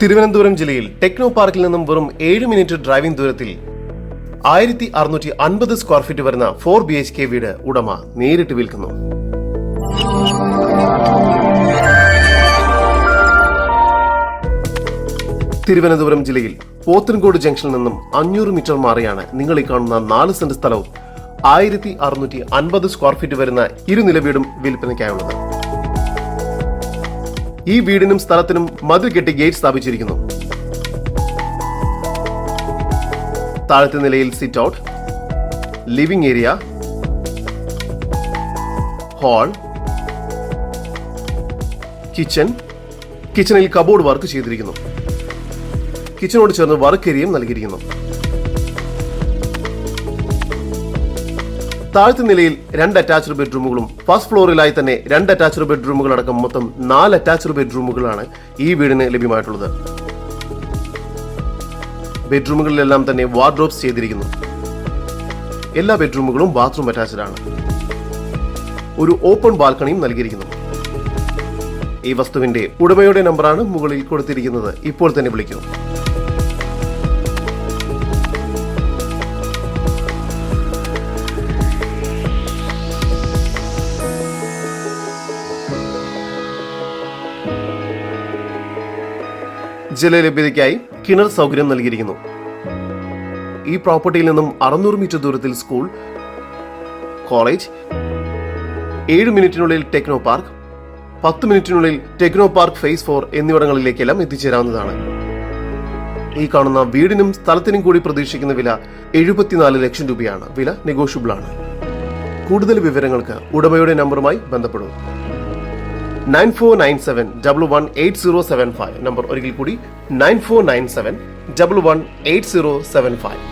തിരുവനന്തപുരം ജില്ലയിൽ ടെക്നോ പാർക്കിൽ നിന്നും വെറും ഏഴ് മിനിറ്റ് ഡ്രൈവിംഗ് ദൂരത്തിൽ ആയിരത്തി അറുന്നൂറ്റി അൻപത് സ്ക്വയർ ഫീറ്റ് വരുന്ന ഫോർ ബി എച്ച് കെ വീട് ഉടമ നേരിട്ട് വിൽക്കുന്നു. തിരുവനന്തപുരം ജില്ലയിൽ പോത്തൻകോട് ജംഗ്ഷനിൽ നിന്നും അഞ്ഞൂറ് മീറ്റർ മാറിയാണ് നിങ്ങൾ ഈ കാണുന്ന നാല് സെന്റ് സ്ഥലവും ആയിരത്തി അറുന്നൂറ്റി അൻപത് സ്ക്വയർ ഫീറ്റ് വരുന്ന ഇരുനില വീടും വിൽപ്പനയ്ക്കായുള്ളത്. ഈ വീടിനും സ്ഥലത്തിനും മതിൽ കെട്ടി ഗേറ്റ് സ്ഥാപിച്ചിരിക്കുന്നു. താഴത്തെ നിലയിൽ sit out living area hall kitchen കിച്ചണിൽ കബോർഡ് വർക്ക് ചെയ്തിരിക്കുന്നു. കിച്ചണോട് ചേർന്ന് വർക്ക് ഏരിയയും നൽകിയിരിക്കുന്നു. താഴത്തെ നിലയിൽ രണ്ട് അറ്റാച്ച്ഡ് ബെഡ്റൂമുകളും ഫസ്റ്റ് ഫ്ലോറിലായി തന്നെ രണ്ട് അറ്റാച്ച്ഡ് ബെഡ്റൂമുകൾ അടക്കം മൊത്തം നാല് അറ്റാച്ച്ഡ് ബെഡ്റൂമുകളാണ് ഈ വീടിന് ലഭ്യമായിട്ടുള്ളത്. ബെഡ്റൂമുകളിലെല്ലാം തന്നെ വാർഡ്രോബ്സ് ചെയ്തിരിക്കുന്നു. എല്ലാ ബെഡ്റൂമുകളും ബാത്റൂം അറ്റാച്ച്ഡ് ആണ്. ഒരു ഓപ്പൺ ബാൽക്കണിയും നൽകിയിരിക്കുന്നു. ഈ വസ്തുവിന്റെ ഉടമയുടെ നമ്പറാണ് മുകളിൽ കൊടുത്തിരിക്കുന്നത്. ഇപ്പോൾ തന്നെ വിളിക്കൂ ജലലഭ്യതയ്ക്കായി കിണർ സൗകര്യം നൽകിയിരിക്കുന്നു. ഈ പ്രോപ്പർട്ടിയിൽ നിന്നും അറുന്നൂറ് മീറ്റർ ദൂരത്തിൽ സ്കൂൾ കോളേജ് ഏഴ് മിനിറ്റിനുള്ളിൽ ടെക്നോ പാർക്ക് പത്ത് മിനിറ്റിനുള്ളിൽ ടെക്നോ പാർക്ക് ഫേസ് ഫോർ എന്നിവിടങ്ങളിലേക്കെല്ലാം എത്തിച്ചേരാവുന്നതാണ്. ഈ കാണുന്ന വീടിനും സ്ഥലത്തിനും കൂടി പ്രതീക്ഷിക്കുന്ന വില എഴുപത്തിനാല് ലക്ഷം രൂപയാണ്. വില നെഗോഷ്യബിൾ ആണ് കൂടുതൽ വിവരങ്ങൾക്ക് ഉടമയുടെ നമ്പറുമായി ബന്ധപ്പെടും nine four nine seven double one eight zero seven five. Number ഒരിക്കൽ കൂടി nine four nine seven double one eight zero seven five.